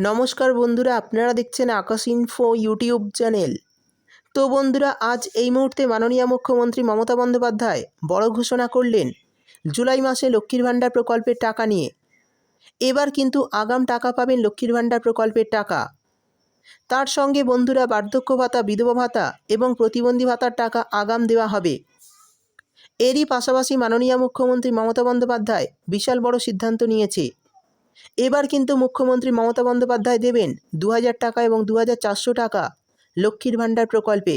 নমস্কার বন্ধুরা, আপনারা দেখছেন আকাশ ইনফো ইউটিউব চ্যানেল তো বন্ধুরা, আজ এই মুহূর্তে মাননীয় মুখ্যমন্ত্রী মমতা বন্দ্যোপাধ্যায় বড় ঘোষণা করলেন জুলাই মাসে লক্ষ্মীর ভাণ্ডার প্রকল্পের টাকা নিয়ে। এবার কিন্তু আগাম টাকা পাবেন লক্ষ্মীর ভাণ্ডার প্রকল্পের টাকা। তার সঙ্গে বন্ধুরা, বার্ধক্য ভাতা, বিধবা ভাতা এবং প্রতিবন্ধী ভাতার টাকা আগাম দেওয়া হবে। এরই পাশাপাশি মাননীয় মুখ্যমন্ত্রী মমতা বন্দ্যোপাধ্যায় বিশাল বড় সিদ্ধান্ত নিয়েছে। এবার কিন্তু মুখ্যমন্ত্রী মমতা বন্দ্যোপাধ্যায় দেবেন দু হাজার টাকা এবং দু হাজার চারশো টাকা লক্ষ্মীর ভাণ্ডার প্রকল্পে।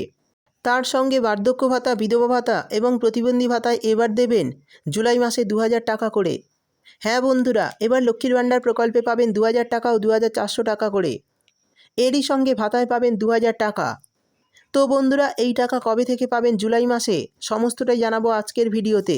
তার সঙ্গে বার্ধক্য ভাতা, বিধবা ভাতা এবং প্রতিবন্ধী ভাতায় এবার দেবেন জুলাই মাসে দু হাজার টাকা করে। হ্যাঁ বন্ধুরা, এবার লক্ষ্মীর ভাণ্ডার প্রকল্পে পাবেন দু হাজার টাকা ও দু হাজার চারশো টাকা করে। এরই সঙ্গে ভাতায় পাবেন দু হাজার টাকা। তো বন্ধুরা, এই টাকা কবে থেকে পাবেন জুলাই মাসে, সমস্তটাই জানাব আজকের ভিডিওতে।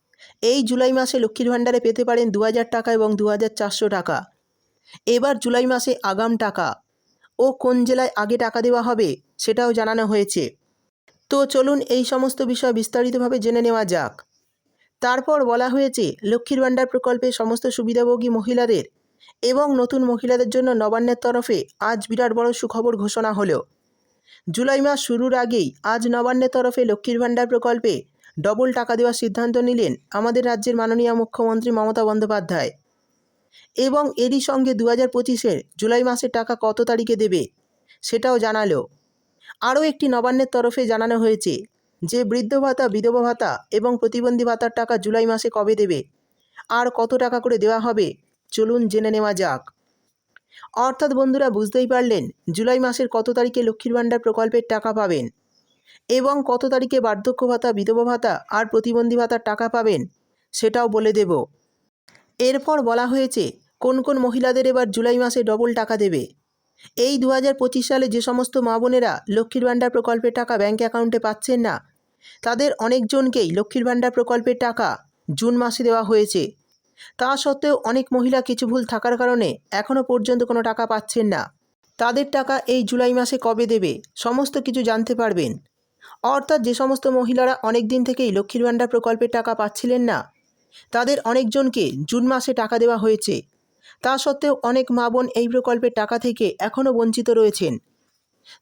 এই জুলাই মাসে লক্ষ্মীর ভাণ্ডারে পেতে পারেন দু হাজার টাকা এবং দু হাজার চারশো টাকা। এবার জুলাই মাসে আগাম টাকা। ও কোন জেলায় আগে টাকা দেওয়া হবে সেটাও জানানো হয়েছে। তো চলুন এই সমস্ত বিষয় বিস্তারিতভাবে জেনে নেওয়া যাক। তারপর বলা হয়েছে, লক্ষ্মীর ভাণ্ডার প্রকল্পে সমস্ত সুবিধাভোগী মহিলাদের এবং নতুন মহিলাদের জন্য নবান্নের তরফে আজ বিরাট বড় সুখবর ঘোষণা হলো। জুলাই মাস শুরুর আগেই আজ নবান্নের তরফে লক্ষ্মীর ভাণ্ডার প্রকল্পে ডবল টাকা দেওয়ার সিদ্ধান্ত নিলেন আমাদের রাজ্যের মাননীয় মুখ্যমন্ত্রী মমতা বন্দ্যোপাধ্যায়। এবং এরই সঙ্গে দু হাজার পঁচিশের জুলাই মাসের টাকা কত তারিখে দেবে, সেটাও জানালো। আরও একটি নবান্নের তরফে জানানো হয়েছে যে, বৃদ্ধ ভাতা, বিধবা ভাতা এবং প্রতিবন্ধী ভাতার টাকা জুলাই মাসে কবে দেবে, আর কত টাকা করে দেওয়া হবে, চলুন জেনে নেওয়া যাক। অর্থাৎ বন্ধুরা, বুঝতেই পারলেন জুলাই মাসের কত তারিখে লক্ষ্মীর ভাণ্ডার প্রকল্পের টাকা পাবেন। এবং কত তারিখে বার্ধক্য ভাতা, বিধবা ভাতা আর প্রতিবন্ধী ভাতার টাকা পাবেন সেটাও বলে দেব। এরপর বলা হয়েছে, কোন কোন মহিলাদের এবার জুলাই মাসে ডবল টাকা দেবে। এই দু হাজার পঁচিশ সালে যে সমস্ত মা বোনেরা লক্ষ্মীর ভাণ্ডার প্রকল্পের টাকা ব্যাঙ্ক অ্যাকাউন্টে পাচ্ছেন না, তাদের অনেকজনকেই লক্ষ্মীর ভাণ্ডার প্রকল্পের টাকা জুন মাসে দেওয়া হয়েছে। তা সত্ত্বেও অনেক মহিলা কিছু ভুল থাকার কারণে এখনও পর্যন্ত কোনো টাকা পাচ্ছেন না। তাদের টাকা এই জুলাই মাসে কবে দেবে, সমস্ত কিছু জানতে পারবেন। অর্থাৎ যে সমস্ত মহিলারা অনেক দিন থেকেই লক্ষ্মীর ভাণ্ডার প্রকল্পের টাকা পাচ্ছিলেন না, তাদের অনেকজনকে জুন মাসে টাকা দেওয়া হয়েছে। তা সত্ত্বেও অনেক মা বোন এই প্রকল্পের টাকা থেকে এখনও বঞ্চিত রয়েছেন।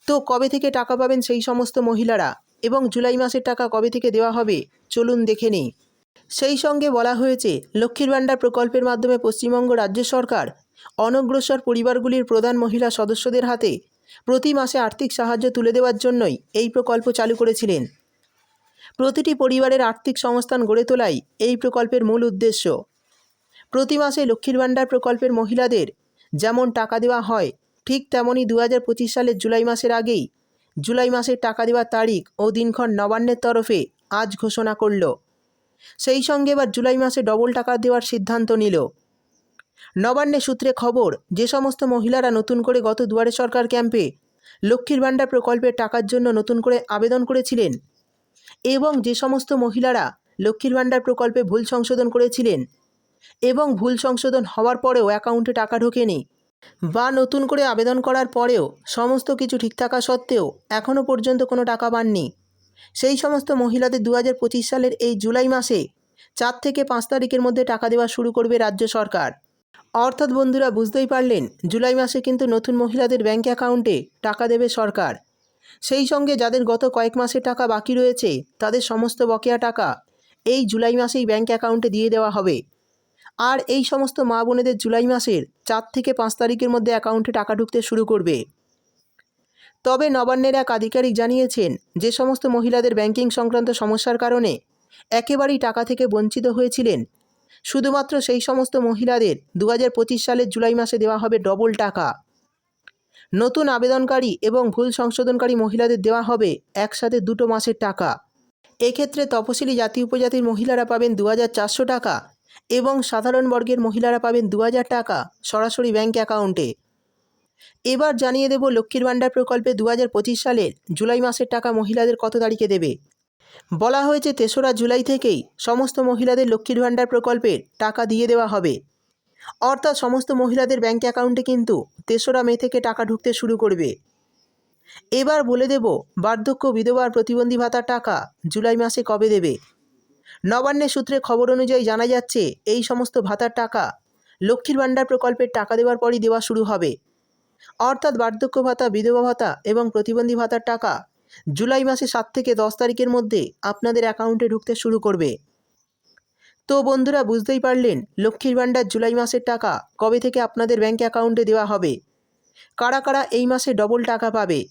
তো কবে থেকে টাকা পাবেন সেই সমস্ত মহিলারা এবং জুলাই মাসের টাকা কবে থেকে দেওয়া হবে, চলুন দেখে নিই। সেই সঙ্গে বলা হয়েছে, লক্ষ্মীর ভাণ্ডার প্রকল্পের মাধ্যমে পশ্চিমবঙ্গ রাজ্য সরকার অনগ্রসর পরিবারগুলির প্রধান মহিলা সদস্যদের হাতে প্রতি মাসে আর্থিক সাহায্য তুলে দেওয়ার জন্যই এই প্রকল্প চালু করেছিলেন। প্রতিটি পরিবারের আর্থিক সংস্থান গড়ে তোলাই এই প্রকল্পের মূল উদ্দেশ্য। প্রতি মাসে লক্ষ্মীর ভাণ্ডার প্রকল্পের মহিলাদের যেমন টাকা দেওয়া হয়, ঠিক তেমনই দু হাজার পঁচিশ সালের জুলাই মাসের আগেই জুলাই মাসের টাকা দেওয়ার তারিখ ও দিনক্ষণ নবান্নের তরফে আজ ঘোষণা করল। সেই সঙ্গে এবার জুলাই মাসে ডবল টাকা দেওয়ার সিদ্ধান্ত নিল। নবান্নের সূত্রে খবর, যে সমস্ত মহিলারা নতুন করে গত দুয়ারে সরকার ক্যাম্পে লক্ষ্মীর ভাণ্ডার প্রকল্পের টাকার জন্য নতুন করে আবেদন করেছিলেন এবং যে সমস্ত মহিলারা লক্ষ্মীর ভাণ্ডার প্রকল্পে ভুল সংশোধন করেছিলেন এবং ভুল সংশোধন হওয়ার পরেও অ্যাকাউন্টে টাকা ঢোকেনি বা নতুন করে আবেদন করার পরেও সমস্ত কিছু ঠিক থাকা সত্ত্বেও এখনও পর্যন্ত কোনো টাকা পাননি। সেই সমস্ত মহিলাদের দু হাজার পঁচিশ সালের এই জুলাই মাসে চার থেকে পাঁচ তারিখের মধ্যে টাকা দেওয়া শুরু করবে রাজ্য সরকার। অর্থাৎ বন্ধুরা বুঝতেই পারলেন, জুলাই মাসে কিন্তু নতুন মহিলাদের ব্যাঙ্ক অ্যাকাউন্টে টাকা দেবে সরকার। সেই সঙ্গে যাদের গত কয়েক মাসের টাকা বাকি রয়েছে, তাদের সমস্ত বকেয়া টাকা এই জুলাই মাসেই ব্যাঙ্ক অ্যাকাউন্টে দিয়ে দেওয়া হবে। আর এই সমস্ত মা বোনেদের জুলাই মাসের চার থেকে পাঁচ তারিখের মধ্যে অ্যাকাউন্টে টাকা ঢুকতে শুরু করবে। তবে নবান্নের এক আধিকারিক জানিয়েছেন, যে সমস্ত মহিলাদের ব্যাংকিং সংক্রান্ত সমস্যার কারণে একেবারেই টাকা থেকে বঞ্চিত হয়েছিলেন শুধুমাত্র সেই সমস্ত মহিলাদের দু হাজার পঁচিশ সালের জুলাই মাসে দেওয়া হবে ডবল টাকা। নতুন আবেদনকারী এবং ভুল সংশোধনকারী মহিলাদের দেওয়া হবে একসাথে দুটো মাসের টাকা। এক্ষেত্রে তপশিলি জাতি উপজাতির মহিলারা পাবেন দু হাজার চারশো টাকা এবং সাধারণ বর্গের মহিলারা পাবেন দু হাজার টাকা সরাসরি ব্যাঙ্ক অ্যাকাউন্টে। এবার জানিয়ে দেব লক্ষ্মীর ভাণ্ডার প্রকল্পে দু হাজার পঁচিশ সালের জুলাই মাসের টাকা মহিলাদের কত তারিখে দেবে? বলা হয়েছে তেসরা জুলাই থেকেই সমস্ত মহিলাদের লক্ষ্মীর ভাণ্ডার প্রকল্পের টাকা দিয়ে দেওয়া হবে। অর্থাৎ সমস্ত মহিলাদের ব্যাঙ্ক অ্যাকাউন্টে কিন্তু তেসরা মে থেকে টাকা ঢুকতে শুরু করবে। এবার বলে দেব, বার্ধক্য বিধবা আর প্রতিবন্ধী ভাতার টাকা জুলাই মাসে কবে দেবে? নবান্নের সূত্রে খবর অনুযায়ী জানা যাচ্ছে, এই সমস্ত ভাতার টাকা লক্ষ্মীর ভাণ্ডার প্রকল্পের টাকা দেওয়ার পরই দেওয়া শুরু হবে। অর্থাৎ বার্ধক্য ভাতা, বিধবা ভাতা এবং প্রতিবন্ধী ভাতার টাকা জুলাই মাসে সাত থেকে দশ তারিখের মধ্যে আপনাদের অ্যাকাউন্টে ঢুকতে শুরু করবে। তো বন্ধুরা, বুঝতেই পারলেন লক্ষ্মীর ভাণ্ডার জুলাই মাসের টাকা কবে থেকে আপনাদের ব্যাঙ্ক অ্যাকাউন্টে দেওয়া হবে? কারা কারা এই মাসে ডবল টাকা পাবে?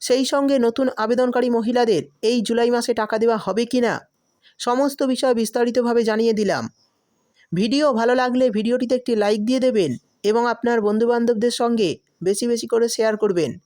সেই সঙ্গে নতুন আবেদনকারী মহিলাদের এই জুলাই মাসে টাকা দেওয়া হবে কি না সমস্ত বিষয় বিস্তারিতভাবে জানিয়ে দিলাম। ভিডিও ভালো লাগলে ভিডিওটিতে একটি লাইক দিয়ে দেবেন এবং আপনার বন্ধুবান্ধবদের সঙ্গে বেশি বেশি করে শেয়ার করবেন।